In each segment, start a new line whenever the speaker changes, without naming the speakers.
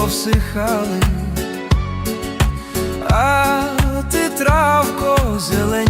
Повсихали, а ти травко зелені.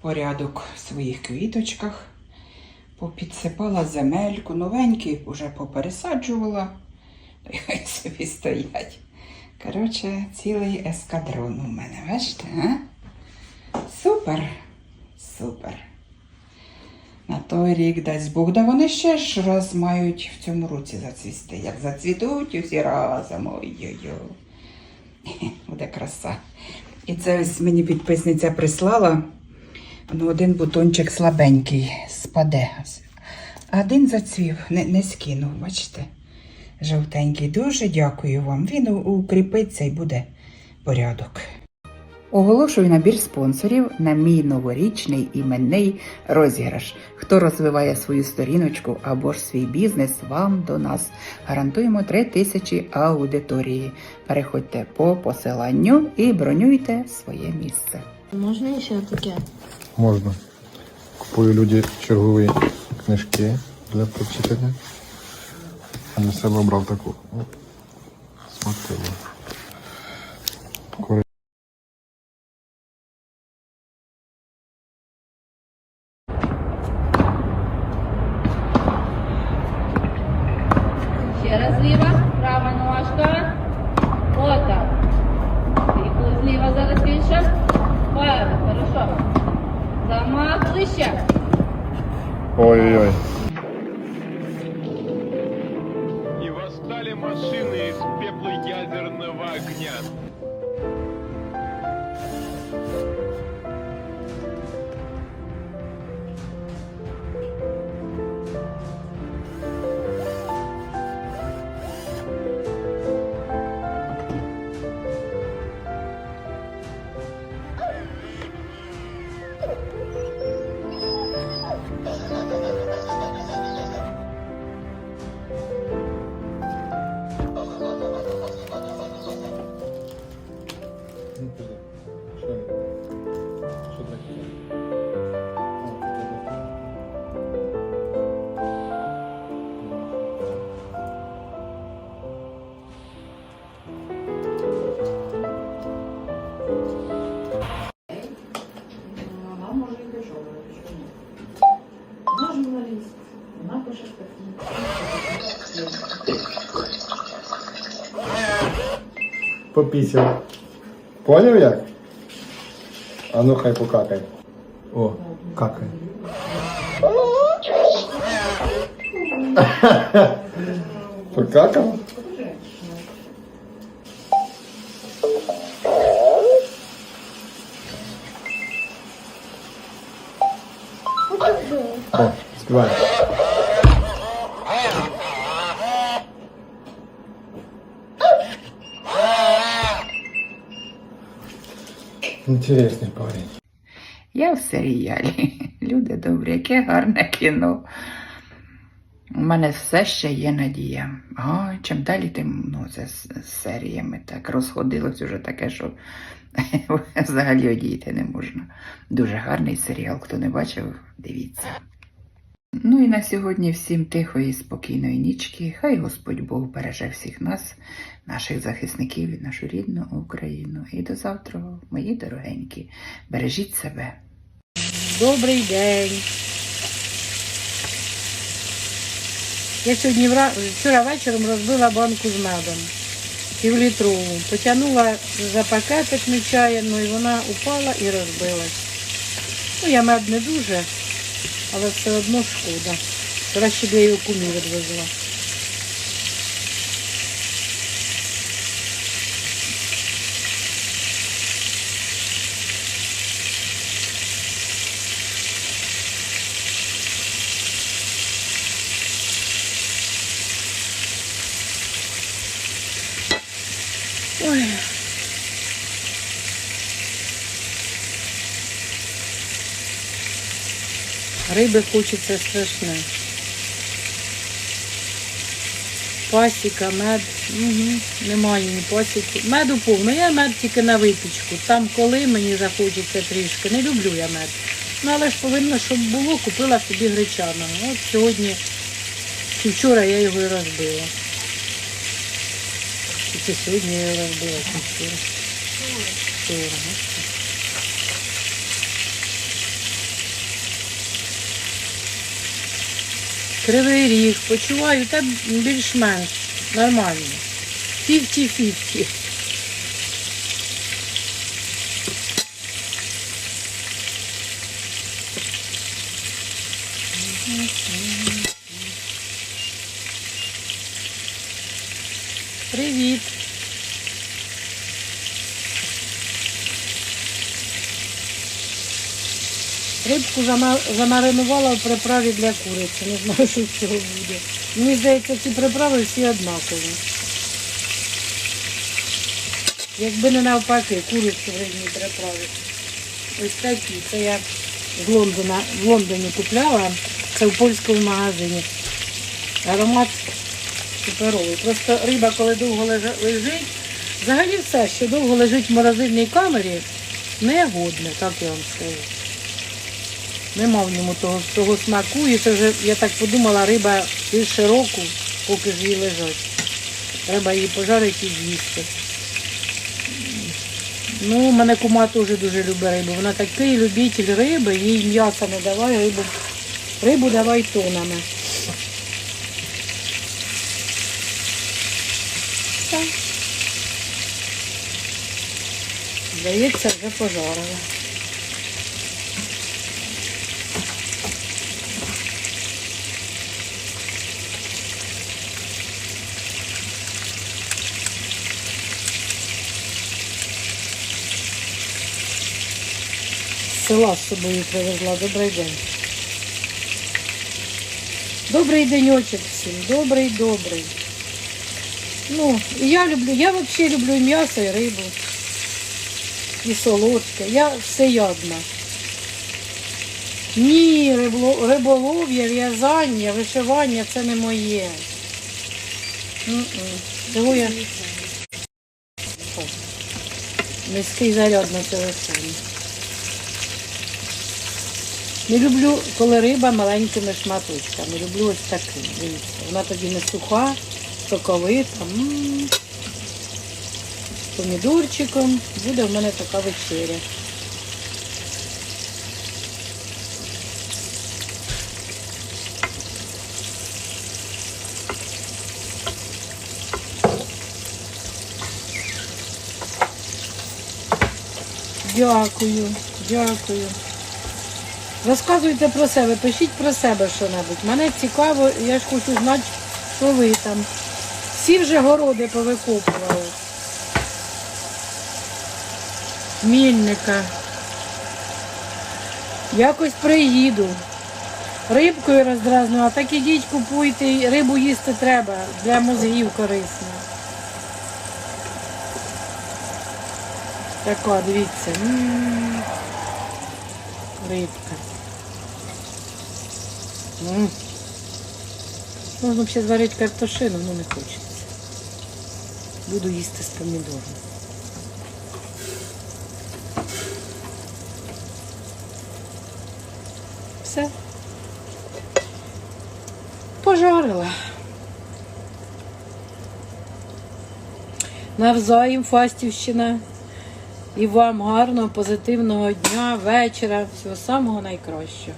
Порядок в своїх квіточках, попідсипала земельку, новенькі вже попересаджувала, та хай собі стоять. Коротше, цілий ескадрон у мене, бачите, а? Супер, супер. На той рік дасть Бог, да вони ще ж раз мають в цьому році зацвісти. Як зацвітуть усі разом. Ой-ой-ой. Буде краса. І це ось мені підписниця прислала. Ну, один бутончик слабенький спаде. Один зацвів, не, не скинув, бачите? Жовтенький. Дуже дякую вам. Він укріпиться і буде порядок. Оголошую набір спонсорів на мій новорічний іменний розіграш. Хто розвиває свою сторіночку або ж свій бізнес, вам до нас. Гарантуємо 3 тисячі аудиторії. Переходьте по посиланню і бронюйте своє місце.
Можна ще таке?
Можна. Купую люди чергові книжки для прочитання. А для себе обрав таку. О,
Замах.
Ой-ой-ой. Попісяв. Поняв як? А ну хай покакай. О, какай. Покакав? Інтересний парень.
Я в серіалі. Люди добрі, яке гарне кіно. У мене все ще є надія. А чим далі, тим ну, це з з серіями так розходилось уже таке, що взагалі одійти не можна. Дуже гарний серіал. Хто не бачив, дивіться. Ну і на сьогодні всім тихої, спокійної нічки. Хай Господь Бог береже всіх нас, наших захисників і нашу рідну Україну. І до завтра, мої дорогенькі, бережіть себе.
Добрий день. Я сьогодні вчора вечором розбила банку з медом півлітрову. Потягнула за пакетик нечаянно, і вона упала і розбилась. Ну, я мед не дуже, але все одно шкода. Краще б я його кумі відвезла. Ой. Риби хочеться страшне. Пасіка, мед. Угу. Немає ні пасіки. Меду повно. Я мед тільки на випічку. Там коли мені захочеться трішки. Не люблю я мед. Ну але ж повинно, щоб було, купила собі гречаного. От сьогодні чи вчора я його і розбила. Чи сьогодні я його розбила, вчора. Вчора. Кривий ріг, почуваю, та більш-менш нормально. Фіфті-фіфті. Привіт. Рибку замаринувала в приправі для куриці. Не знаю, що з цього буде. Мені здається, ці приправи всі однакові. Якби не навпаки, курицю в різній приправі. Ось такі. Це я з Лондона, в Лондоні купляла. Це в польському магазині. Аромат суперовий. Просто риба, коли довго лежить, взагалі все, що довго лежить в морозильній камері, не годне, так я вам скажу. Нема в ньому того, того смаку. І це вже, я так подумала, риба більше року, поки ж її лежать. Треба її пожарити і з'їсти. Ну, у мене кума теж дуже любить рибу. Вона такий любитель риби, їй м'яса не давай, рибу, рибу давай тонами. Здається, вже пожарила. Села з собою привезла. Добрий день. Добрий денечок всім. Добрий, добрий. Ну, я люблю, я взагалі люблю і м'ясо, і рибу. І солодке. Я всеядна. Ні, риболов'я, в'язання, вишивання це не моє. М-м. Я... Низький заряд на телефоні. Не люблю, коли риба маленькими шматочками. Люблю ось таким. Вона тоді не суха, соковита. М. З помідорчиком. Буде в мене така вечеря. Дякую, дякую. Розказуйте про себе, пишіть про себе що-небудь. Мене цікаво, я ж хочу знати, що ви там. Всі вже городи повикопували. Мільника. Якось приїду. Рибкою роздразну, а так ідіть купуйте, рибу їсти треба, для мозгів корисно. Така, дивіться. М. Рибка. М. Можна ще зварити картошину, але не хочеться. Буду їсти з помідором. Все. нажарила. Навзаєм Фастівщина. І вам гарного, позитивного дня, вечора, всього самого найкращого.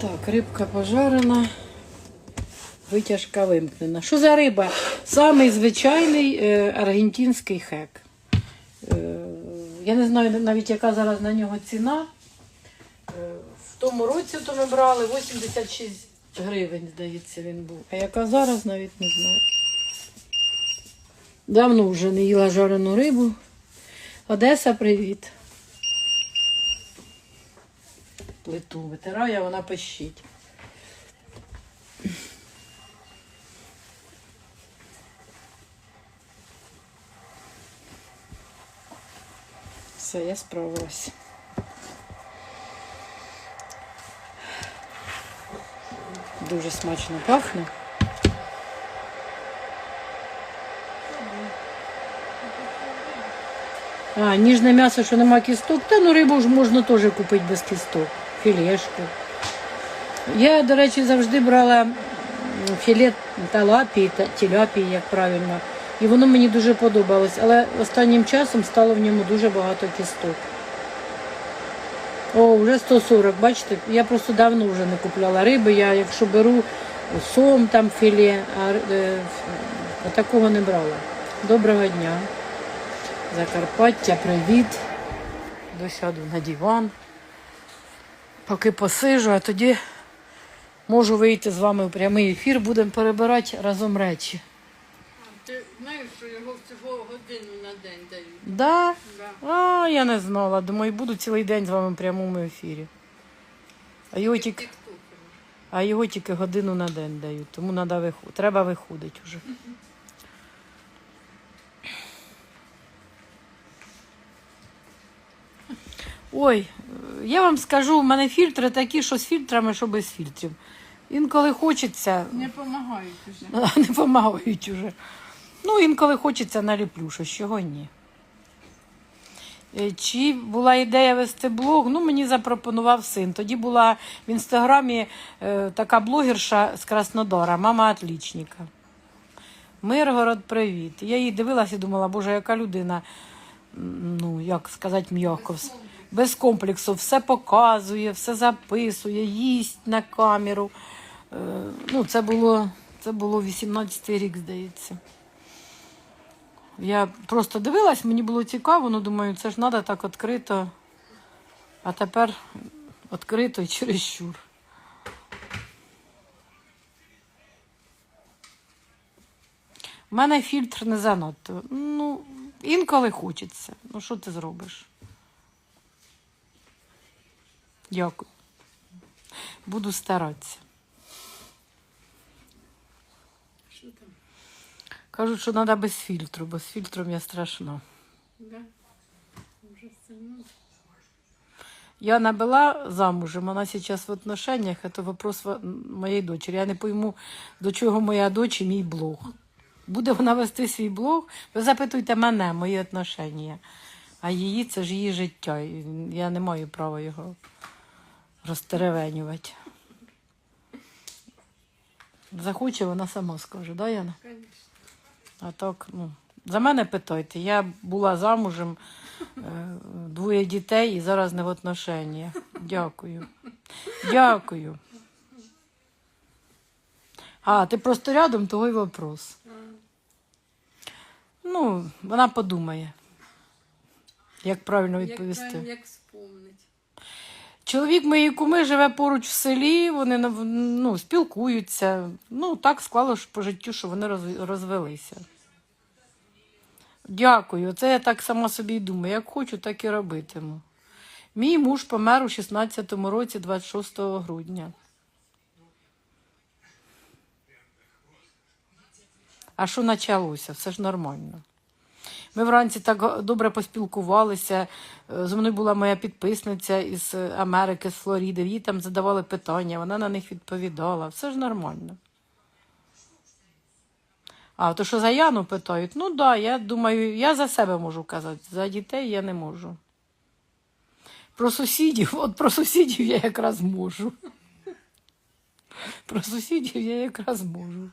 Так, рибка пожарена, витяжка вимкнена. Що за риба? Самий звичайний е, аргентинський хек. Я не знаю навіть, яка зараз на нього ціна. Е, в тому році то ми брали 86 гривень, здається, він був. А яка зараз навіть не знаю. Давно вже не їла жарену рибу. Одеса, привіт. Плиту витираю, вона пищить. Все, я справилась. Дуже смачно пахне. А, ніжне м'ясо, що нема кісток, та ну рибу ж можна теж купити без кісток. Філешку. Я, до речі, завжди брала м, філе талапії, та тіляпії, як правильно. І воно мені дуже подобалось. Але останнім часом стало в ньому дуже багато кісток. О, вже 140, бачите, я просто давно вже не купляла риби. Я якщо беру сом там філе, а е, а такого не брала. Доброго дня. Закарпаття, привіт. Досяду на диван. Поки посижу, а тоді можу вийти з вами в прямий ефір, будемо перебирати разом речі.
Ти знаєш, що його всього годину на день дають?
Да? А, я не знала. Думаю, буду цілий день з вами в прямому ефірі. А його тільки, а його тільки годину на день дають, тому надо виход... треба виходити вже. Ой, я вам скажу, у мене фільтри такі, що з фільтрами, що без фільтрів. Інколи хочеться,
Не допомагають уже.
не допомагають уже. Ну, інколи хочеться наліплю, що чого ні. Е, Чи була ідея вести блог? Ну, мені запропонував син. Тоді була в інстаграмі е, така блогерша з Краснодара, мама отлічника. Миргород, привіт. Я її дивилася і думала, боже, яка людина, ну, як сказати, м'яко. Без комплексу, все показує, все записує, їсть на камеру. Е, ну, це було, це було 18-й рік, здається. Я просто дивилась, мені було цікаво, ну думаю, це ж треба так відкрито. А тепер відкрито і чересчур. У мене фільтр не занадто. Ну, інколи хочеться. Ну, що ти зробиш? Дякую. Буду старатися.
Що там?
Кажуть, що треба без фільтру, бо з фільтром я страшна.
Да?
Я набила замужем, вона сейчас в отношениях, это вопрос во- моєї дочері. Я не пойму, до чого моя дочь і мій блог. Буде вона вести свій блог, ви запитуйте мене, мої отношення. А її це ж її життя. Я не маю права його розтеревенювати. Захоче, вона сама скаже, да, Яна?
конечно.
А так, ну, за мене питайте. Я була замужем, е, двоє дітей і зараз не в отношеннях. Дякую. Дякую. А, ти просто рядом, того й вопрос. Ну, вона подумає, як правильно
Як,
відповісти.
правильно, як вспомнить.
Чоловік моєї куми живе поруч в селі, вони ну, спілкуються. Ну, так склало ж по життю, що вони роз- розвелися. Дякую. Це я так сама собі й думаю. Як хочу, так і робитиму. Мій муж помер у 16-му році, 26 грудня. А що почалося? Все ж нормально. Ми вранці так добре поспілкувалися. Е, Зі мною була моя підписниця із Америки, з Флориди. Їй там задавали питання, вона на них відповідала. Все ж нормально. А, то що за Яну питають? Ну так, да, я думаю, я за себе можу казати. За дітей я не можу. Про сусідів, от про сусідів я якраз можу. Про сусідів я якраз можу.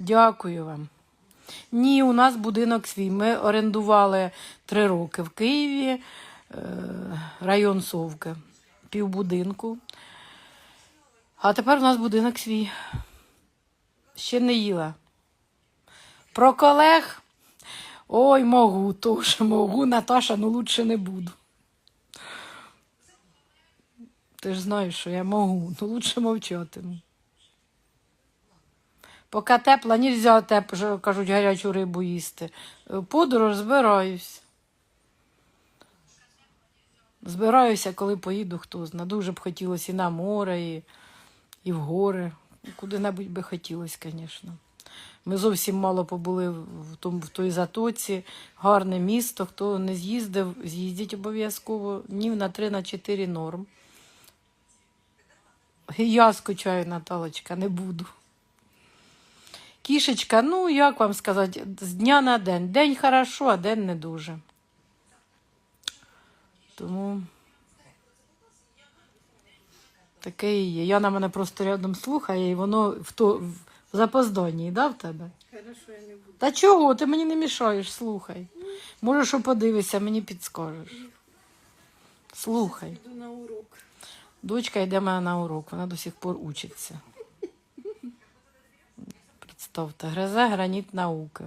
Дякую вам. Ні, у нас будинок свій. Ми орендували три роки в Києві, е, район Совки, півбудинку. А тепер у нас будинок свій. Ще не їла. Про колег. Ой, можу, теж можу, Наташа, ну лучше не буду. Ти ж знаєш, що я можу, ну лучше мовчатиму. Поки тепла, нельзя теп, що кажуть, гарячу рибу їсти. Подорож збираюсь. Збираюся, коли поїду, хто зна. Дуже б хотілося і на море, і, і в гори. Куди-небудь би хотілося, звісно. Ми зовсім мало побули в, тому, в той затоці. Гарне місто. Хто не з'їздив, з'їздіть обов'язково. Днів на три, на чотири норм. Я скучаю, Наталочка, не буду. Кішечка, ну як вам сказати, з дня на день. День хорошо, а день не дуже. Тому таке і є. Яна мене просто рядом слухає, і воно в, то, в запозданні, да, в тебе?
Хорошо, я не буду.
Та чого? Ти мені не мішаєш, слухай. Може, що подивишся, мені підскажеш. Слухай.
Йду на урок.
Дочка йде мене на урок, вона до сих пор учиться. Представте, гризе граніт науки.